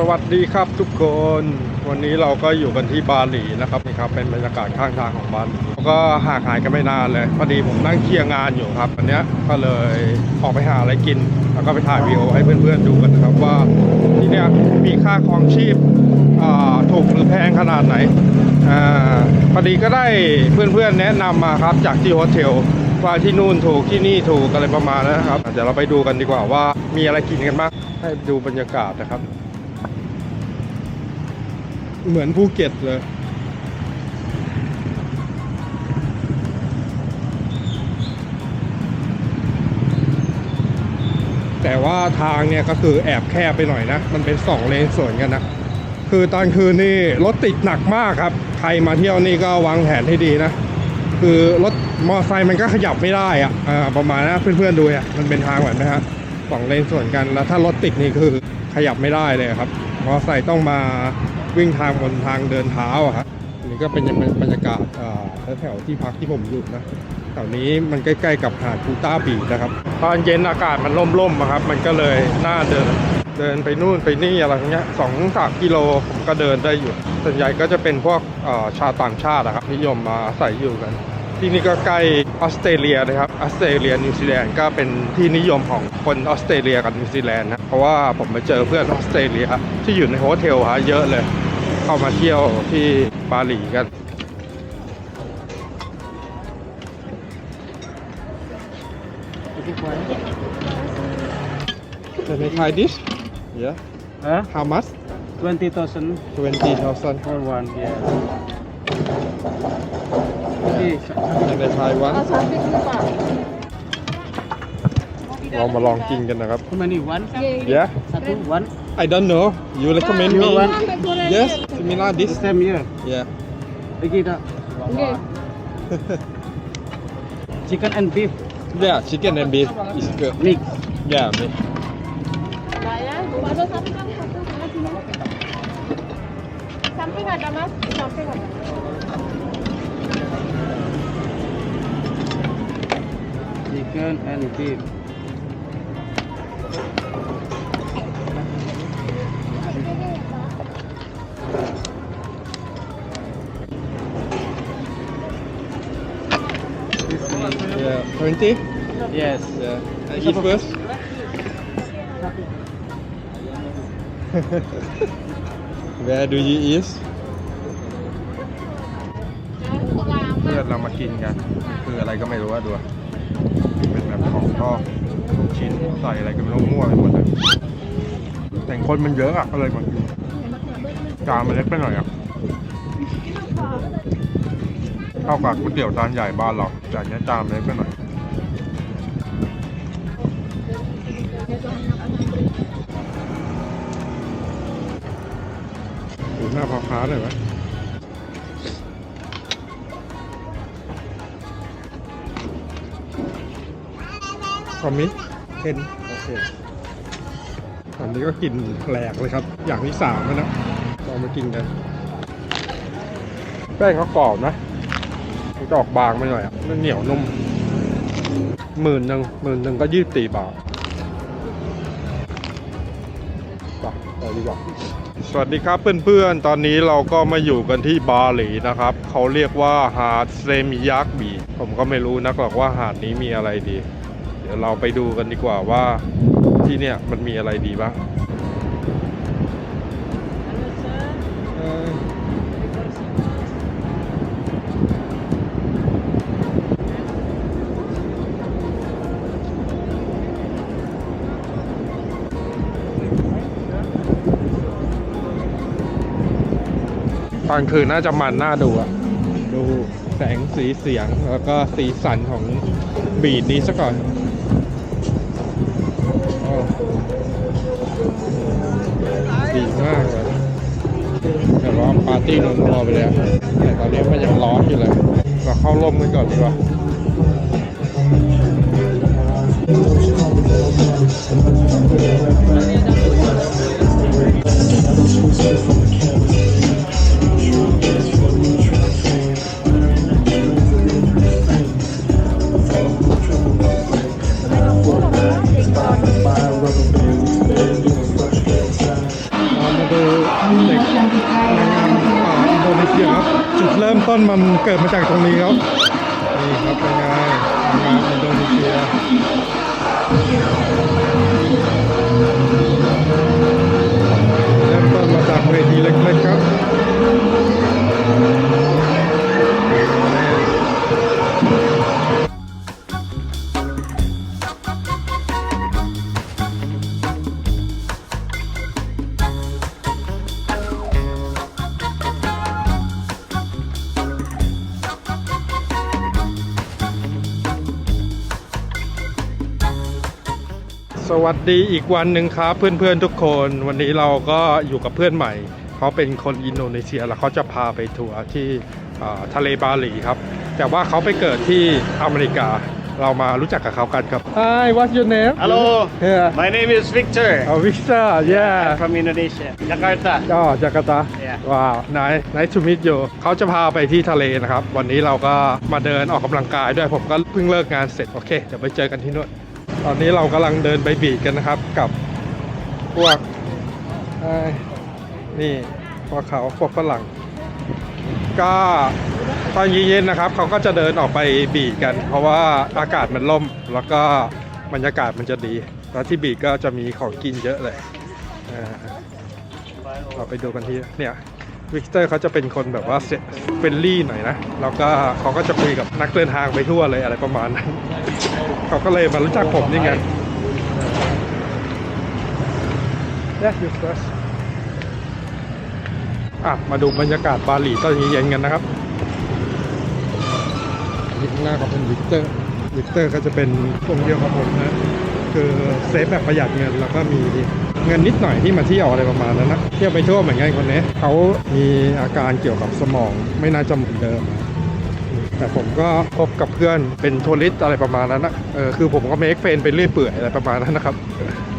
สวัสดีครับทุกคน วันนี้เราก็อยู่กันที่บาหลีนะครับนี่ครับเป็นบรรยากาศข้างทางของบาหลีแล้วก็ห่างหายกันไม่นานเลยพอดีผมนั่งเคลียร์งานอยู่ครับวันนี้ก็เลยออกไปหาอะไรกิน แล้วก็ไปถ่ายวีดีโอให้เพื่อนๆดูกันนะครับว่าที่เนี้ยมีค่าครองชีพถูกหรือแพงขนาดไหนอพอดีก็ได้เพื่อนๆแนะนำมาครับจากที่โฮเทลว่าที่นู่นถูกที่นี่ถูกอะไรประมาณนั้นนะครับเดี๋ยวเราไปดูกันดีกว่าว่ามีอะไรกินกันบ้างให้ดูบรรยากาศนะครับ เหมือนภูเก็ตเลย แต่ว่าทางเนี่ยก็คือแอบแคบไปหน่อยนะ มันเป็นสองเลนสวนกันนะ คือตอนคืนนี่รถติดหนักมากครับ ใครมาเที่ยวนี่ก็วางแผนให้ดีนะ คือรถมอเตอร์ไซค์มันก็ขยับไม่ได้อะอ่าประมาณนะเพื่อนๆดูอะมันเป็นทางแบบนะฮะสองเลนสวนกันแล้วถ้ารถติดนี่คือขยับไม่ได้เลยครับ มอไซค์ต้องมาวิ่งทางบนทางเดินเท้าอะครับนี่ก็เป็นบรรยากาศแถวๆที่พักที่ผมอยู่นะแถวนี้มันใกล้ ๆ กับหาดกูต้าบีนะครับ ตอนเย็นอากาศมันร่มๆอะครับ มันก็เลยน่าเดินเดินไปนู่นไปนี่อะไรอย่างเงี้ยสองสามกิโลผมก็เดินได้อยู่ ส่วนใหญ่ก็จะเป็นพวกชาต่างชาตินะครับนิยมมาอาศัยอยู่กัน ที่นี่ก็ใกล้ออสเตรเลียนะครับออสเตรเลียนิวซีแลนด์ก็เป็นที่นิยมของคนออสเตรเลียกับนิวซีแลนด์นะเพราะว่าผมไปเจอเพื่อนออสเตรเลียที่อยู่ในโฮเทลฮะเยอะเลย เข้ามาเที่ยวที่บาหลีกัน Can I try this? Yeah. Huh? How much? 20,000 Twenty thousand. for one, yeah. Okay, Can I try one? เรามาลองกินกันนะครับ how many? One? Yeah. Satu? One? I don't know. You recommend You me? want? Yes. Similar This this. time here. Yeah. Lagi tak? Chicken and beef Yeah. Chicken and beef is good. mix. Yeah. Me. Samping ada mas, samping ada. Chicken and beef. This is- Yeah. Twenty. Yes. Yeah. I eat first. Where do you eat? เพื่อนเรามากินกัน คืออะไรก็ไม่รู้อะดู อะเป็นแบบของทอดลูกชิ้นใส่อะไรก็ไม่รู้มั่วไปหมดเลยแต่คนมันเยอะอะก็เลยมากินจานมันเล็กไปหน่อยอะเท่ากับก๋วยเตี๋ยวจานใหญ่บ้านเราจานนี้จานเล็กไปหน่อยหน้าพ่อค้าหน่อยไหม คอมมิเทนโอเคอันนี้ก็กินแหลกเลยครับ อย่างที่สามแล้วนะลองมากินกัน แป้งเขากรอบนะมันจะออกบางไปหน่อยอะมันเหนียวนุ่มหมื่นหนึ่งหมื่นหนึ่งก็ยี่สิบสี่บาทไปดีกว่าสวัสดีครับเพื่อนๆ ตอนนี้เราก็มาอยู่กันที่บาหลีนะครับ เขาเรียกว่าหาดเซมิยักบี ผมก็ไม่รู้นักหรอกว่าหาดนี้มีอะไรดี ดี๋ยวเราไปดูกันดีกว่าว่าที่เนี่ยมันมีอะไรดีบ้างตอนคืนน่าจะมันน่าดูอะดูแสงสีเสียงแล้วก็สีสันของบีดนี้ซะก่อน ดีมากเลยแต่ว่าปาร์ตี้นนัวๆไปแล้ว แต่ตอนนี้มันยังร้อนอยู่เลย เราเข้าร่มกันก่อนดีกว่าเรามาดู นมันเกิดมาจากตรงนี้ครับ สวัสดีอีกวันหนึ่งครับเพื่อนๆทุกคน วันนี้เราก็อยู่กับเพื่อนใหม่ เขาเป็นคนอินโดนีเซียแล้วเขาจะพาไปทัวร์ที่อ่าทะเลบาหลีครับ แต่ว่าเขาไปเกิดที่อเมริกาเรามารู้จักกับเขากันครับ Hi what's your name Hello Yeah my name is Victor Oh Victor yeah from Indonesia Jakarta ก็จาการ์ตา Yeah ว้าว nice nice to meet you เขาจะพาไปที่ทะเลนะครับ วันนี้เราก็มาเดินออกกำลังกายด้วยผมก็เพิ่งเลิกงานเสร็จ โอเค เดี๋ยวไปเจอกันที่นู่น ตอนนี้เรากำลังเดินไปบีกันนะครับกับพวกนี่พวกเขาพวกฝรั่ง ก็ตอนเย็นๆนะครับเขาก็จะเดินออกไปบีกัน เพราะว่าอากาศมันร่มแล้วก็บรรยากาศมันจะดี แล้วที่บีก็จะมีของกินเยอะเลยเราไปดูกันที่เนี่ยวิกเตอร์เขาจะเป็นคนแบบว่าเฟรนลี่หน่อยนะ แล้วก็เขาก็จะคุยกับนักเดินทางไปทั่วเลยอะไรประมาณนั้น เขาก็เลยมารู้จักผมนี่ไง Yeah, you first อะ มาดูบรรยากาศบาหลีตอนเย็นๆกันนะครับยิงหน้าเขาเป็นวิกเตอร์ วิกเตอร์ก็จะเป็นพวกเดียวกับผมนะ คือเซฟแบบประหยัดเงินแล้วก็มีเงินนิดหน่อยที่มาเที่ยวอะไรประมาณนั้นนะ เที่ยวไปทั่วเหมือนกันคนนี้ เขามีอาการเกี่ยวกับสมองไม่น่าจะเหมือนเดิม แต่ผมก็พบกับเพื่อนเป็นทัวริสต์อะไรประมาณนั้นนะเออคือผมก็เมคเฟนไปเรื่อยเปื่อยอะไรประมาณนั้นนะครับ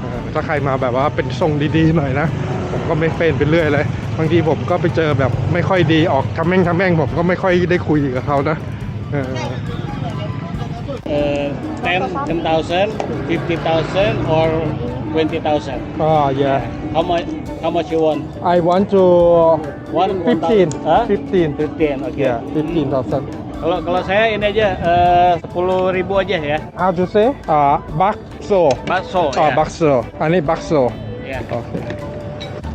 เออถ้าใครมาแบบว่าเป็นทรงดีๆหน่อยนะผมก็เมคเฟนไปเรื่อยเลยบางทีผมก็ไปเจอแบบไม่ค่อยดีออกทำแม่งทำแม่งผมก็ไม่ค่อยได้คุยกับเขานะเออ uh, 10 10,000 50,000 or 20,000ก็เยอะ how much how much you want I want to one 15 Hah? 15 15 oke yeah 15,000 kalau kalau saya ini aja eh, 10 ribu aja ya how to say อ่า bakso bakso อ่า ya bakso อันนี้ bakso ya โอเค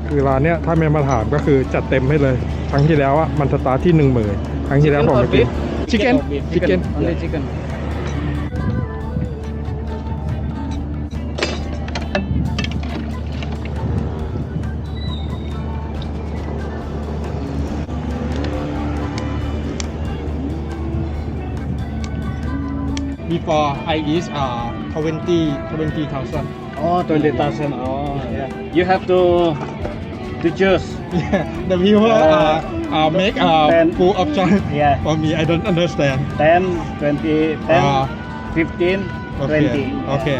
คือร้านเนี้ยถ้าไม่มาถามก็คือจัดเต็มให้เลย ครั้งที่แล้วอะมันสตาร์ทที่หนึ่งหมื่นครั้งที่แล้วผมไปกินชิคเก้น or beef? ชิคเก้น only chicken before I อ่า20 20,000 oh 20,000 oh. Ya you have to to choose yeah. the people uh, uh, make a Then- full option Yeah. for me. I don't understand. 10 20 10 Ah. 15 okay. 20 okay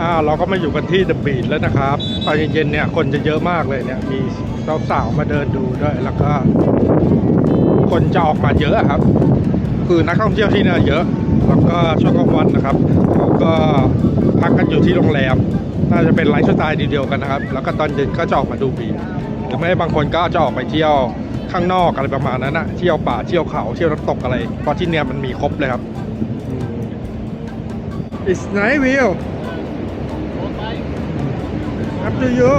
อ่าเราก็มาอยู่กันที่เดอะบี h แล้วนะครับตอนเย็นๆเนี่ยคนจะเยอะมากเลยเนี่ยมีสาวๆมาเดินดูด้วยแล้วก็ คนจะออกมาเยอะครับ คือนักท่องเที่ยวที่เนี่ยเยอะ แล้วก็ช่วงกลางวันนะครับเขาก็พักกันอยู่ที่โรงแรมน่าจะเป็นไลฟ์สไตล์เดียวกันนะครับ แล้วก็ตอนเย็นก็จะออกมาดูบีชหรือไม่บางคนก็จะออกไปเที่ยวข้างนอกอะไรประมาณนั้นนะเที่ยวป่าเที่ยวเขาเที่ยวน้ำตกอะไรเพราะที่เนี่ยมันมีครบเลยครับ It's nice view Up to you.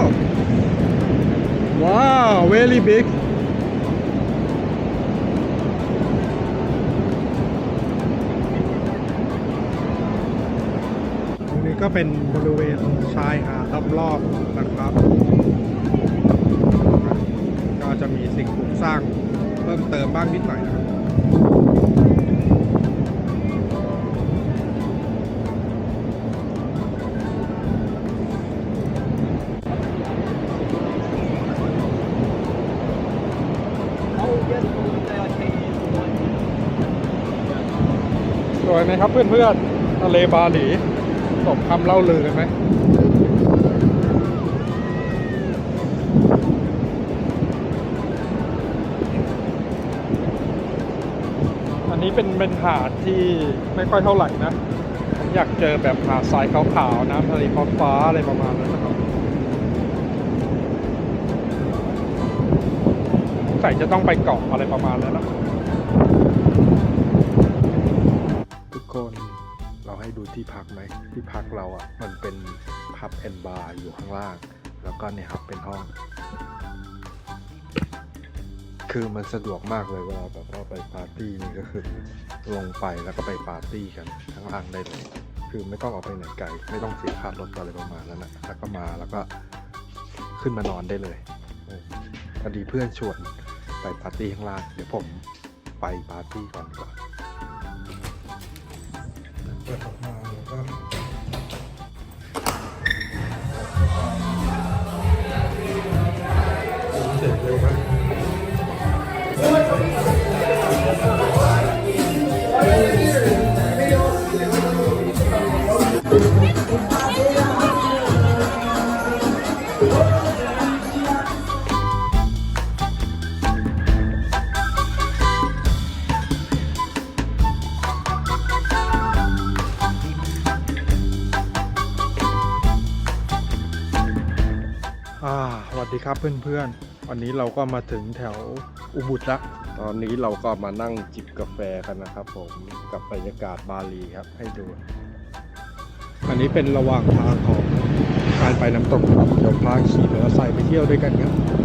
Wow, very big. ตรงนี้ก็เป็นบริเวณชายหาดรอบๆนะครับ ก็จะมีสิ่งปลูกสร้างเพิ่มเติมบ้างนิดหน่อยนะครับ สวยไหมครับเพื่อนๆทะเลบาหลีสบคำเล่าลือกันไหมอันนี้เป็นเป็นหาดที่ไม่ค่อยเท่าไหร่นะอยากเจอแบบหาดทรายขาวๆน้ำทะเลฟ้าอะไรประมาณนั้นนะครับใส่จะต้องไปเกาะอะไรประมาณนั้นนะ ทุกคนเราให้ดูที่พักไหมที่พักเราอะมันเป็นพับแอนบาร์อยู่ข้างล่าง แล้วก็เนี่ยครับเป็นห้อง คือมันสะดวกมากเลยเวลาแบบว่าไปปาร์ตี้นี่ก็คือลงไปแล้วก็ไปปาร์ตี้กันข้างล่างได้เลย คือไม่ต้องออกไปไหนไกล ไม่ต้องเสียค่ารถอะไรประมาณนั้นนะแล้วก็มาแล้วก็ขึ้นมานอนได้เลยออพอดีเพื่อนชวนไปปาร์ตี้ข้างล่าง เดี๋ยวผมไปปาร์ตี้ก่อนก่ออ กมา ดีครับเพื่อนๆ วันนี้เราก็มาถึงแถวอุบุตละตอนนี้เราก็มานั่งจิบกาแฟกันนะครับผมกับบรรยากาศบาหลีครับให้ดู อันนี้เป็นระหว่างทางของการไปน้ำตกครับเดี๋ยวพาขี่มอเตอร์ไซค์ไปเที่ยวด้วยกันครับ